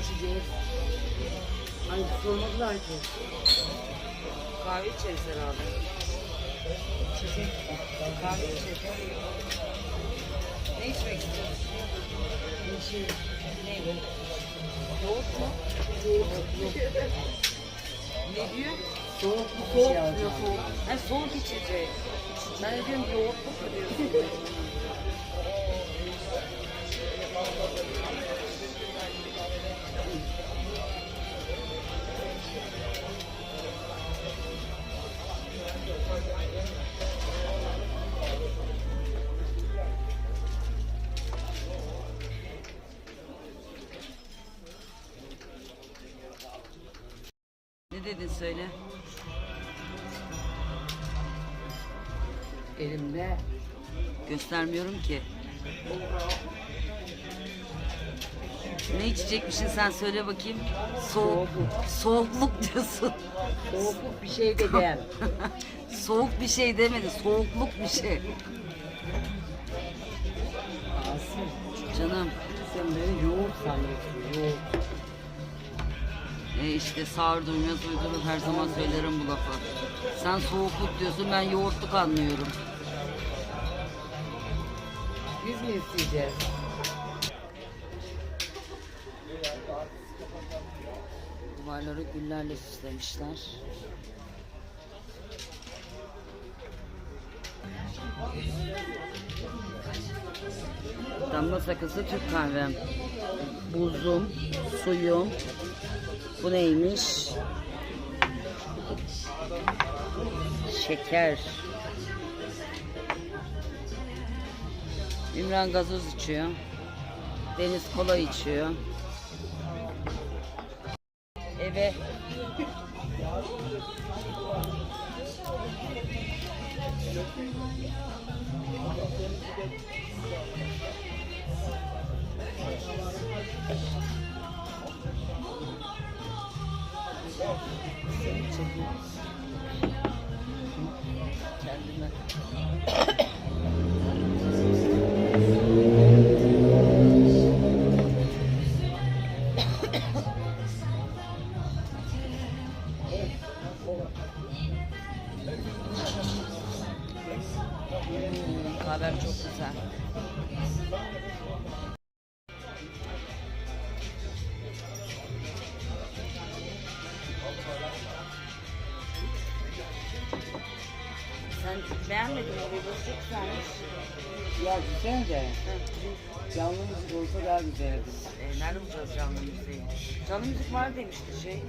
içeceğiz? Ay sormadılar ki. Kahve içeriz herhalde. İçecek. Kahve içeriz. Ne içmek istiyorsun? Ne bu? Yoğurt mu? Ne diyor? Soğuk bir Soğuk şey alacağım. soğuk. Ha soğuk içecek. Ben diyorum yoğurtlu mu diyorsun? Ne dedin söyle. Elimde. Göstermiyorum ki. Ne içecekmişsin sen söyle bakayım. Soğuk. Soğukluk diyorsun. Soğukluk bir şey dedim. Soğuk bir şey demedi. Soğukluk bir şey. Asıl Canım. sen beni yoğurt sanıyorsun. Yoğurt. E işte sağır duymaz uydurur her zaman söylerim bu lafı. Sen soğukluk diyorsun ben yoğurtluk anlıyorum. Biz mi isteyeceğiz? Duvarları güllerle süslemişler. Damla sakızlı Türk kahvem. Buzum, suyum. Bu neymiş? Şeker. İmran gazoz içiyor. Deniz kola içiyor. Eve Seni. Kendime. Hmm, kahvem çok güzel. Ya güzel de canlı müzik olsa daha güzeldi. E, nerede bulacağız canlı müziği? Canlı müzik var demişti şey.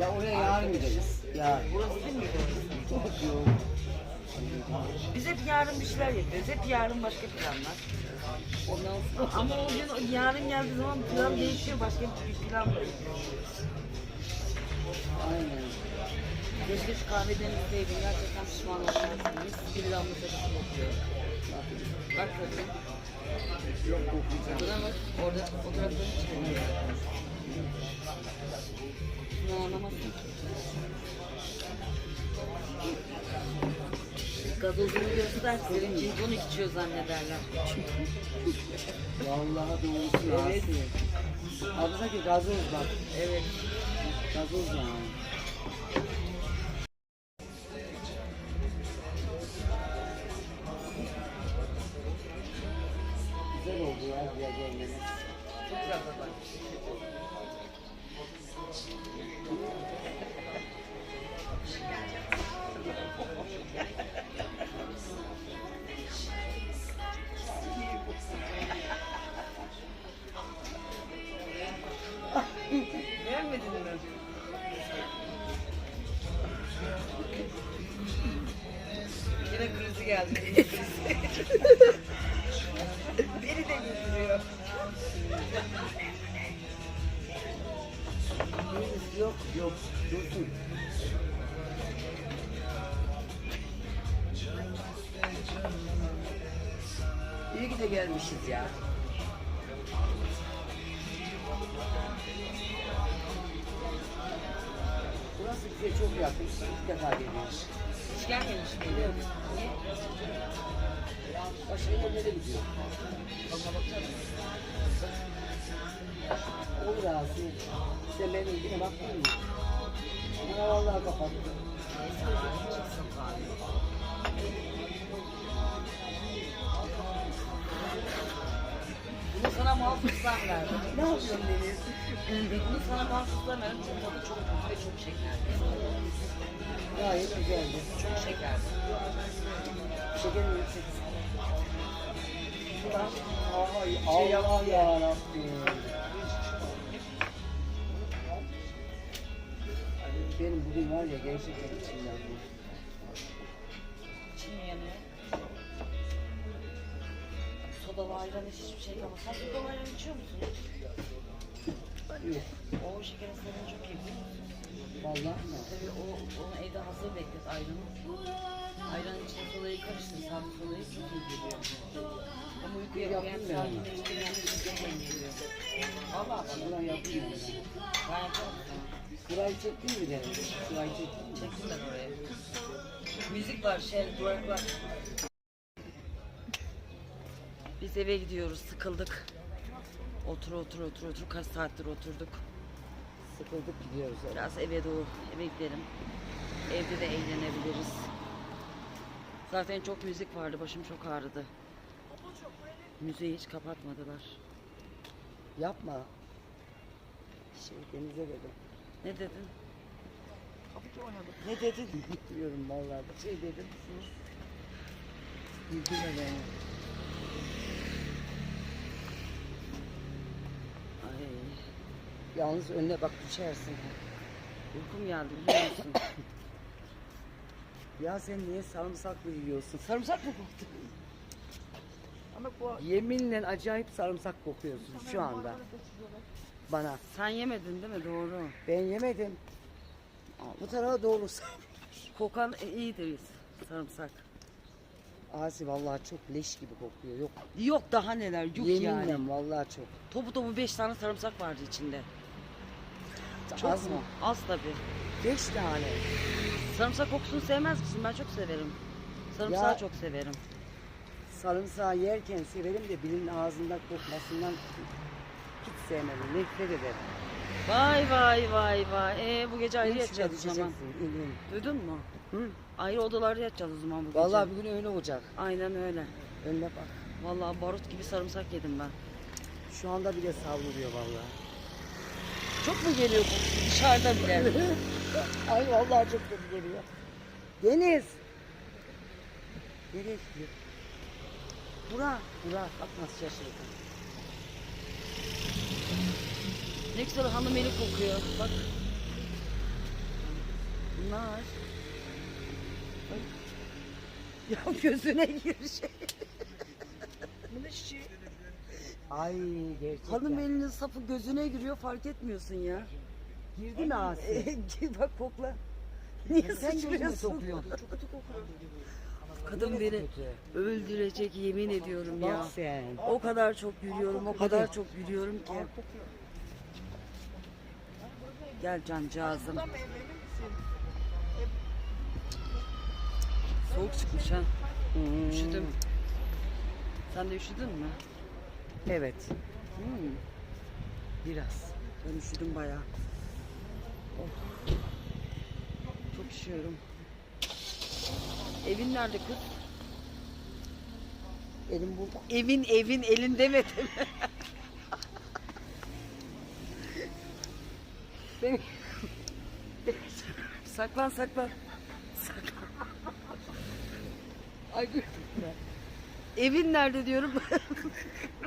Ya oraya yarın gideriz. Yarın. Burası değil miydi orası? Yok. Biz hep yarın bir şeyler yapıyoruz. Hep yarın başka planlar. Ondan sonra ama o gün o yarın geldiği zaman plan değişiyor. Başka bir plan yapıyoruz. Aynen. Keşke şu kahveden içseydim. Gerçekten pişman olmazsınız. Bir damla sakızı bakıyor. Bak bakayım. Yok koklayacağım. Buna bak. Orada fotoğraflarını çıkıyor. Bunu anlamazsın. Gazozunu içiyor zannederler. Vallahi doğrusu Evet. evet. Adındaki gazoz bak. Evet. Gazoz yani. Bize çok yakın. İlk defa geliyoruz. Hiç gelmemiş miydi? Evet. Niye? Başka yerlere gidiyor. Olur. Yasin. Sen benim ilgine baktın mı? Bana vallahi kapattı. Bunu sana mahsustan verdim. Ne yapıyorsun Deniz? Sana mahsustan verdim çünkü tadı çok kötü ve çok şekerli. Gayet güzeldi. Çok şekerli. Şekerim yüksek. Ay Allah yarabbim. Benim bugün var ya gerçekten içim yandı. İçim yanıyor. Sodalı ayran hiç hiçbir şey kalmaz. Sen sodalı ayran içiyor musun? O şekerin sorunu çok iyi biliyor musun? Vallahi mi? Tabii o, onu evde hazır beklet ayranı. Ayranın içine sodayı karıştır. Sade sodayı çok iyi geliyor. Ama uyku yapmayan Yaptım ya. sakinleştiren bir şey geliyor. Valla bana. Şuradan yapayım ya. Ben sana. Şurayı çektin mi Deniz? Şurayı çektin mi? Çeksin ben oraya. Müzik var, şey, durak var. Biz eve gidiyoruz, sıkıldık. Otur otur otur otur kaç saattir oturduk. Sıkıldık gidiyoruz. öyle. Biraz eve doğru, eve gidelim. Evde de eğlenebiliriz. Zaten çok müzik vardı, başım çok ağrıdı. Müziği hiç kapatmadılar. Yapma. Şey Deniz'e dedim. Ne dedin? Ne dedin? Bilmiyorum vallahi. Şey dedim. Güldürme beni. Ay, Yalnız önüne bak düşersin. uykum geldi biliyor musun? Ya sen niye sarımsaklı yiyorsun? Sarımsak mı koktu? Ama bu Yeminle acayip sarımsak kokuyorsun şu anda. Bana. Sen yemedin değil mi? Doğru. Ben yemedim. Bu tarafa doğru. Kokan e, iyidir sarımsak. Asi vallahi çok leş gibi kokuyor. Yok. Yok daha neler yok Yeminle yani. vallahi çok. Topu topu 5 tane sarımsak vardı içinde. Çok Az mu? mı? Az tabii. Beş tane. Sarımsak kokusunu sevmez misin? Ben çok severim. Sarımsağı Ya- çok severim. Sarımsağı yerken severim de birinin ağzında kokmasından hiç sevmem. Nefret ederim. Vay vay vay vay. Ee, bu gece ayrı İn yatacağız o zaman. düşeceksin, in, in. Duydun mu? Hı? Ayrı odalarda yatacağız o zaman bu gece. Vallahi bugün öyle olacak. Aynen öyle. Önüne bak. Vallahi barut gibi sarımsak yedim ben. Şu anda bile savruluyor vallahi. Çok mu geliyor kokusu dışarıda bile? Ay vallahi çok kötü geliyor. Deniz. Nereye gidiyor? Bura. Bura. Bak nasıl şaşırdı. ne güzel hanım eli kokuyor. Bak. Bunlar. Bak. Ya gözüne gir şey. Bu ne şey? Ay gerçekten. Hanım elinin sapı gözüne giriyor fark etmiyorsun ya. girdi mi Asi? Bak kokla. Niye Sen gözüne sıçrıyorsun? sokuyorsun. Kadın beni öldürecek yemin ediyorum ya. Bak sen. O kadar çok yürüyorum, o kadar çok yürüyorum ki. Gel cancağızım. Soğuk çıkmış ha. Hmm. Üşüdüm. Sen de üşüdün mü? Evet. Hmm. Biraz. Ben üşüdüm bayağı. Oh. Çok üşüyorum. Evin nerede kız? Elim burada. Evin evin elin demedim. Benim. saklan saklan. Saklan. Ay. Evin nerede diyorum.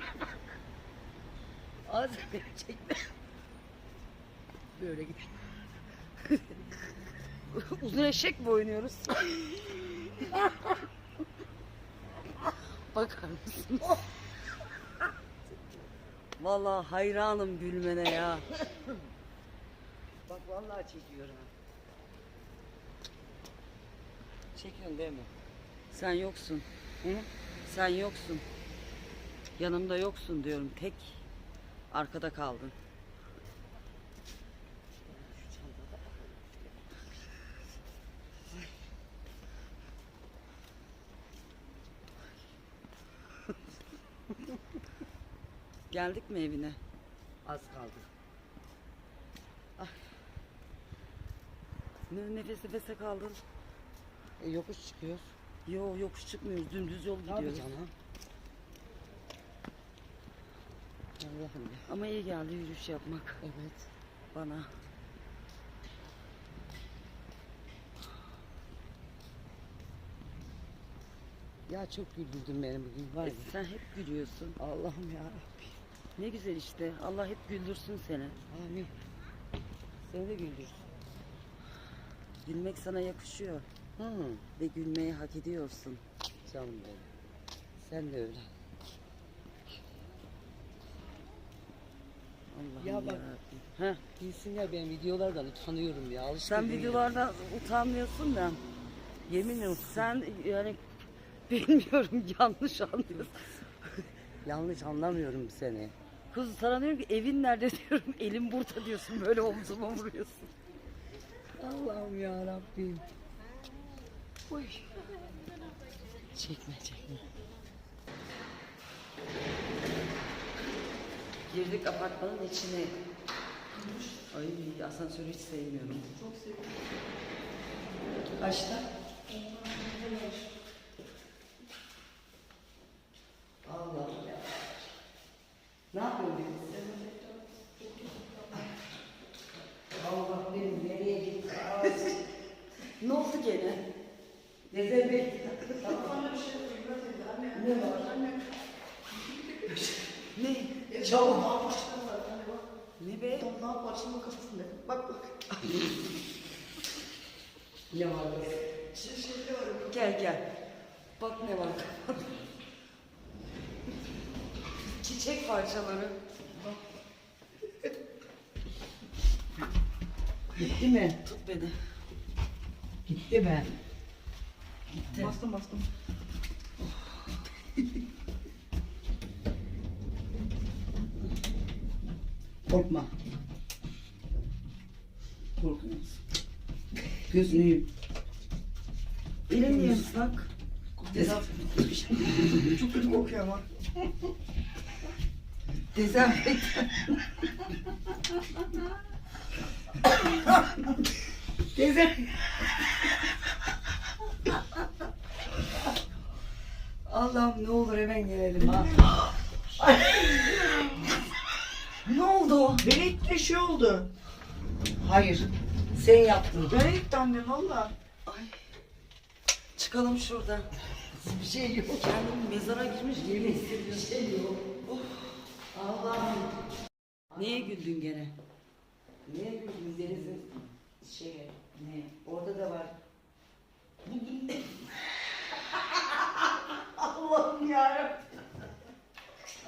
Az çekme. Böyle git. Uzun eşek mi oynuyoruz? Bakar mısın? Vallahi hayranım gülmene ya. Bak vallahi çekiyorum. Çekiyorsun değil mi? Sen yoksun. Hı? Sen yoksun. Yanımda yoksun diyorum. Tek Arkada kaldın. Geldik mi evine? Az kaldı. Ah. Ne, nefes nefese kaldın. E, yokuş çıkıyoruz. Yo yokuş çıkmıyoruz. Dümdüz yol Tabii gidiyoruz. Tabii canım. Ya. Ama iyi geldi yürüyüş yapmak Evet. bana. Ya çok güldürdün beni bugün var E, ya. sen hep gülüyorsun. Allah'ım ya. Ne güzel işte. Allah hep güldürsün seni. Amin. Seni de güldür. Gülmek sana yakışıyor. Hı. Ve gülmeyi hak ediyorsun. Canım benim. Sen de öyle. Allah'ım Ya bak-. Heh, Bilsin ya ben videolardan utanıyorum ya. Alışkın sen değilim. videolardan utanmıyorsun da. Yemin ediyorum sen yani bilmiyorum yanlış anlıyorsun. Yanlış anlamıyorum seni. Kız sana diyorum ki evin nerede diyorum elim burada diyorsun böyle omzuma vuruyorsun. Allah'ım ya Rabbim. Uy. Çekme çekme. Girdik apartmanın içine. Ay asansörü hiç sevmiyorum. Çok seviyorum. Kaçta? Allah'ım ya. Ne yapıyorsun? Allah benim nereye gitti? Ne oldu gene? Gezer Bey. Ne var? Ne? Çabuk. Ne be? Ne yapar şimdi kafasında? Bak bak. Ne var? Şey, şeyde var. Gel gel. Bak ne var kafanda. Çiçek parçaları. Gitti mi? Tut beni. Gitti mi? Gitti. Bastım bastım. Korkma. Korkma. Gözünü yum. Elin niye ıslak? Çok kötü kokuyor ama. Dezenfektan. Dezen. Allah'ım ne olur hemen gelelim ha. ne oldu? İtti şey oldu. Hayır. Sen yaptın. Ben itti anne valla. Ay. Çıkalım şuradan. Bir şey yok. Kendim mezara girmiş gibi hissediyorum. bir şey yok. Allah'ım. Niye güldün gene? Niye güldünüz Deniz'in şeye? Ne? Orada da var. Bugün Allah'ım yarabbim.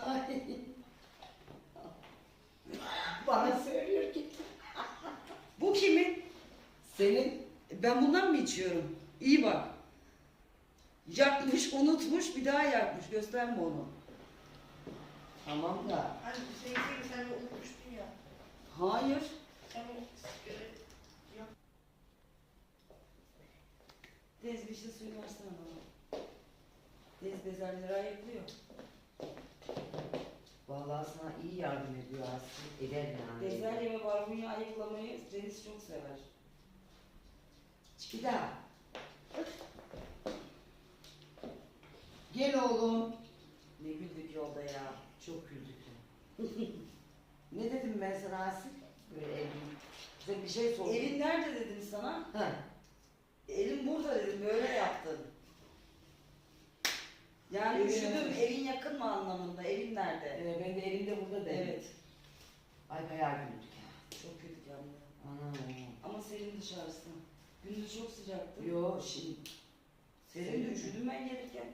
Ay. Bana söylüyor ki Bu kimin? senin Ben bundan mı içiyorum? İyi bak. Yakmış, unutmuş, bir daha yakmış. Gösterme onu. tamam da Hani sen sen sen unutmuştun ya. Hayır. Sen o sigara yap. Tez bir şey suyu versene bana. Tez bezerleri ayıklıyor. vallahi sana iyi yardım ediyor aslında. Eder yani. Bezelye ve barbunya ayıklamayı Deniz çok sever. Bir daha. Gel oğlum. Ne güldük yolda ya. Çok güldük. Ne dedim ben sana Asif? Böyle evin. Size bir şey sordum. Evin nerede dedim sana? Ha. Evin burada dedim. Böyle yaptın. Yani Evin üşüdüm. nerede? Evin yakın mı anlamında? Evin nerede? Ee, ben de elimde burada dedim. Evet. Ay bayağı güldük ya. Çok kötü yandı. Anam. Ama serin dışarısı. Gündüz çok sıcaktı. Yo şimdi. Serin de üşüdüm ben gelirken.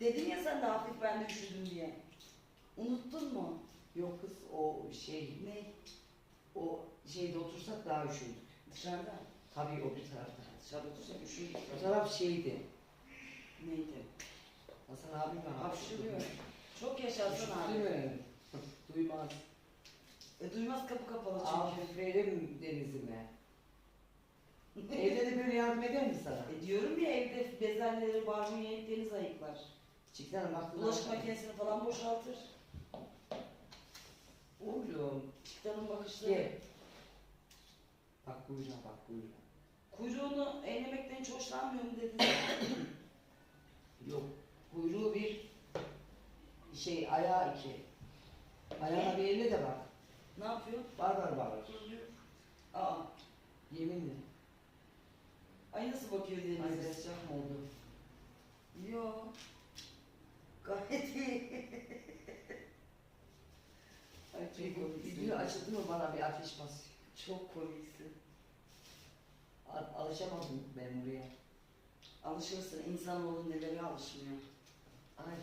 Dedin ya sen de hafif ben de üşüdüm diye. Unuttun mu? Yok kız o şey Ne? o şeyde otursak daha üşürdük. Dışarıda. Tabii o bir tarafta. Dışarıda otursak üşüdük. O taraf şeydi. Neydi? Hasan abi mi? Hapşırıyor. Çok yaşasın abi. Duymaz. E, duymaz kapı kapalı çünkü. Aferin denizime. Evde de böyle yardım eder mi sana? E diyorum ya evde bezelyeleri, barbunyayı deniz ayıklar. Çıksana bak. Bulaşık makinesini falan boşaltır. Oğlum. Çıktanın bakışları. Gel. Bak buyurun bak buyurun. Kuyruğunu eğlemekten hiç hoşlanmıyor mu dedin? Yok. Kuyruğu bir şey ayağı iki. Ayağına bir elle de bak. ne yapıyor? Var var. Aa, Yeminle. Ay nasıl bakıyor Ay denize? sıcak mı oldu? Yo. Gayet iyi. Ay çok komiksin. Video açıldı mı bana bir ateş basıyor. Çok komiksin. A- alışamadım ben buraya. Alışırsın. İnsanoğlu nelere alışmıyor. Ay.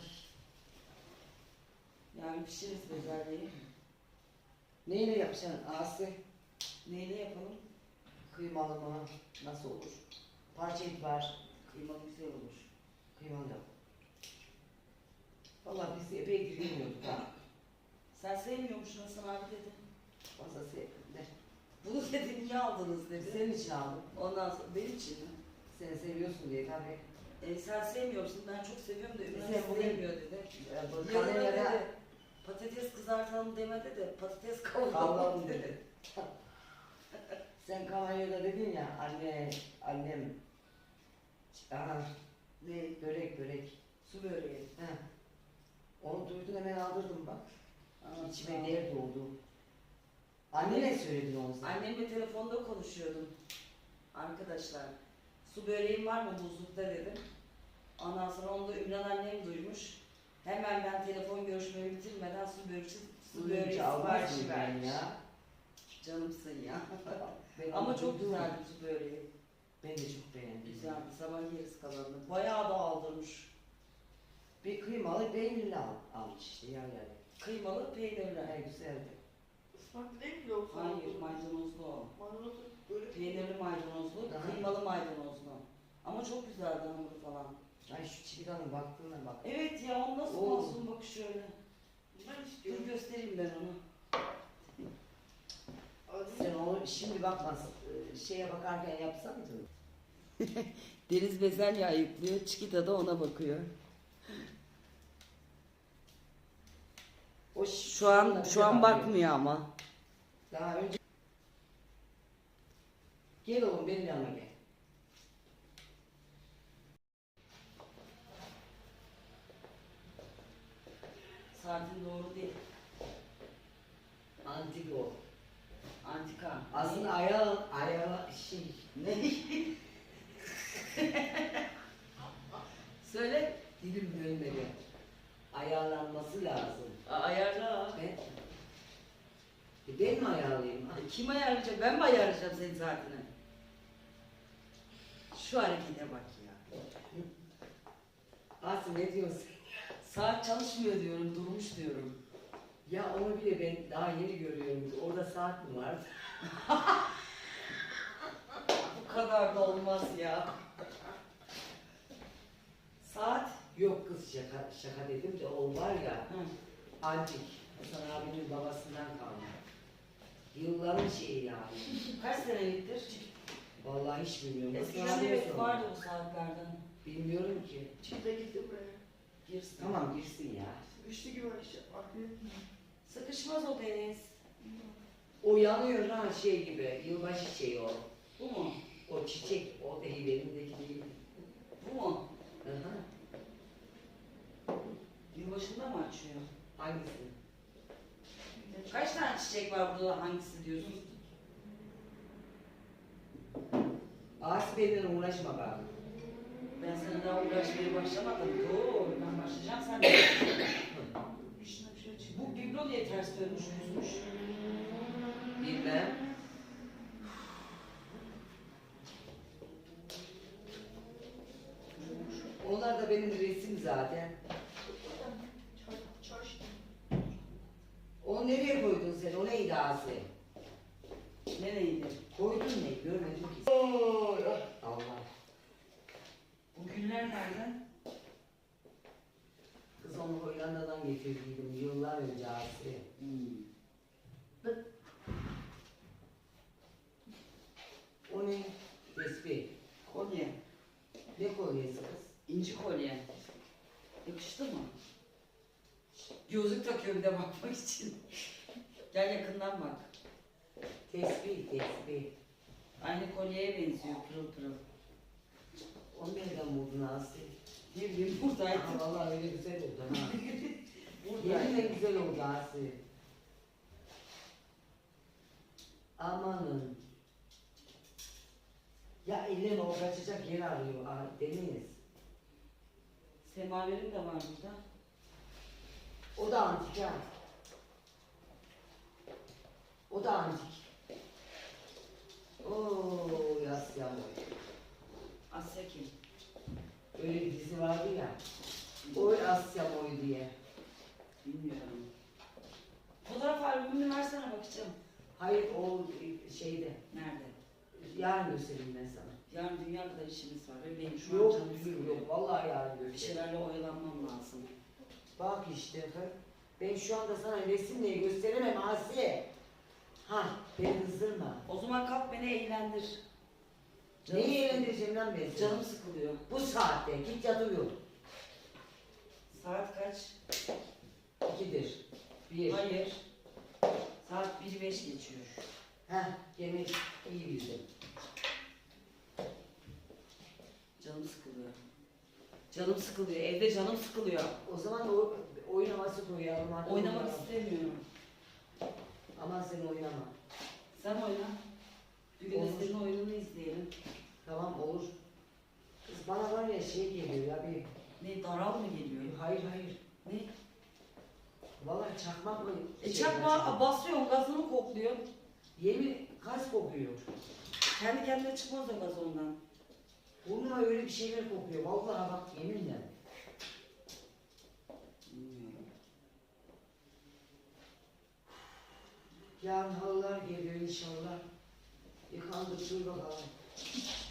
Yani pişiriz bezelyeyi. Neyle yapacaksın Asi? Neyle yapalım? Kıymalı mı? Nasıl olur? Parça et var. Kıymalı güzel olur. Kıymalı. Valla biz epeydir bilmiyorduk ha. Sen sevmiyormuşsun Hasan abi dedi. Fazla sevdim. Bunu dedi niye aldınız dedi. Senin için aldım. Ondan sonra benim için mi? Seni seviyorsun diye tabii. E, sen sevmiyorsun ben çok seviyorum da Ümran Sen sevmiyor dedi. Bu Yanına kamerada dedi patates kızartalım demedi de patates kavuralım dedi. dedi. sen kamerada dedin ya anne, annem. Aha, Ne? börek börek. Su böreği. Heh. Onu duydun hemen aldırdım bak. Aa, İçime dert oldu. Annene söyledin onu sen. Annemle telefonda konuşuyordum. Arkadaşlar, su böreğim var mı buzlukta dedim. Ondan sonra onu da Ümran annem duymuş. Hemen ben telefon görüşmemi bitirmeden su böreği, su böreği siparişi vermiş. ya? Canımsın ya. Ama çok duydum. güzeldi su böreği. Ben de çok beğendim. Güzeldi. Sabah yeriz kalanını. Bayağı da aldırmış. Bir kıymalı peynirli al, almış işte yer yer. Kıymalı peynirli. Ne güzeldi. Ispak değil mi yoksa? Hayır, maydanozlu o. Maydanozu böyle Peynirli maydanozlu, Aha. kıymalı maydanozlu. Ama çok güzeldi hamuru falan. Ay şu çividanın baktığına bak. Evet ya o nasıl Oo. masum bak şöyle. Ben Dur istiyorum. göstereyim ben onu. Sen onu şimdi bakmaz, e, şeye bakarken yapsaydın. Deniz bezelye ayıklıyor, Çikita da ona bakıyor. O Şu an şu an bakmıyor ama. Daha önce... Gel oğlum benim yanıma gel. Saatin doğru değil. Antik o. Antika. Aslında ayağın, ayağı şey... Ne? Söyle. Dilim dönmedi. Ayarlanması lazım. A- Ayarla. Ben... E ben mi ayarlayayım? E, Kim ayarlayacak? Ben mi ayarlayacağım senin saatini? Şu harekete bak ya. Aslı ne diyorsun? Saat çalışmıyor diyorum, durmuş diyorum. Ya onu bile ben daha yeni görüyorum. Orada saat mi var? Bu kadar da olmaz ya. Saat? Yok kız şaka, şaka dedim de o var ya Hı. antik. Hasan abinin babasından kalma. Yılların şeyi yani. Kaç seneliktir? Vallahi hiç bilmiyorum. Eskiden evet vardı bu saatlerden. Bilmiyorum ki. Çifte gitti buraya. Girsin. Tamam girsin ya. Üçlü gibi var işte. Arkaya. Sıkışmaz o deniz. O yanıyor ha şey gibi. Yılbaşı şeyi o. Bu mu? O çiçek. O değil değil. Bu mu? Aha. Yılbaşında mı açıyor? Hangisi? Kaç tane çiçek var burada hangisi diyorsun? Asi benimle uğraşma bak. Ben sana daha uğraşmaya başlamadım. Dur ben başlayacağım sen de. Üstüne bir şey çıktı. Bu biblo diye ters dönmüş yüzmüş. Bilmem. Onlar da benim resim zaten. Onu nereye koydun sen? O neydi Asi? Nereydi? Koydun ne? Görmedim ki. Ah, Allah. Bu güller nereden? Onu Hollanda'dan getirdiydim yıllar önce Asi. Hmm. O ne? Tesbih. Kolye. Ne kolyesi kız? İnci kolye. Yakıştı mı? Gözlük takıyor bir de bakmak için. Gel yakından bak. Tesbih, tesbih. Aynı kolyeye benziyor pırıl pırıl. O nereden buldun Asi? Ne bileyim buradaydı. Ha, vallahi öyle güzel oldu ha. Buradaydı. Yeminle güzel oldu Asi. Amanın. Ya elin o kaçacak yer arıyor. Aa, Deniz. Semaverim de var burada. O da antik ha. O da antik. Oo yas yağmur. Asya kim? Öyle bir dizi vardı ya. Oy Asya Moy diye. Bilmiyorum. Fotoğraf albümünü versene bakacağım. Hayır o şeyde. Nerede? Yarın göstereyim ben sana. Yarın dünya kadar işimiz var ve benim şu an Yok canım yok sıkılıyor. yok vallahi yarın Bir göstereyim. şeylerle oyalanmam lazım. Bak işte kız. Ben şu anda sana resimle gösteremem Asiye. Ha beni kızdırma. O zaman kalk beni eğlendir. Neyi eğlendireceğim lan ben seni? Canım sıkılıyor. Bu saatte git yat uyu. Saat kaç? İkidir. Bir. Hayır. Saat 1.05 geçiyor. Heh gene iyi bildin. Canım sıkılıyor. Canım sıkılıyor. Evde canım sıkılıyor. O zaman o oyun havası koyalım. Oynamak istemiyorum. Aman sen oynama. Sen oyna. Bir gün de Olur. senin oyununu izleyelim. Tamam olur. Kız bana var ya şey geliyor ya bir... Ne daral mı geliyor? Hayır hayır. Ne? Vallahi çakmak mı? E şey çakma basıyorsun gazını kokluyor. Yemin gaz kokuyor. Kendi kendine çıkmaz o gaz ondan. Burnuma öyle bir şeyler kokuyor. Vallahi bak yeminle. Bilmiyorum. Yarın halılar geliyor inşallah. Ich kann das schon überhaupt nicht.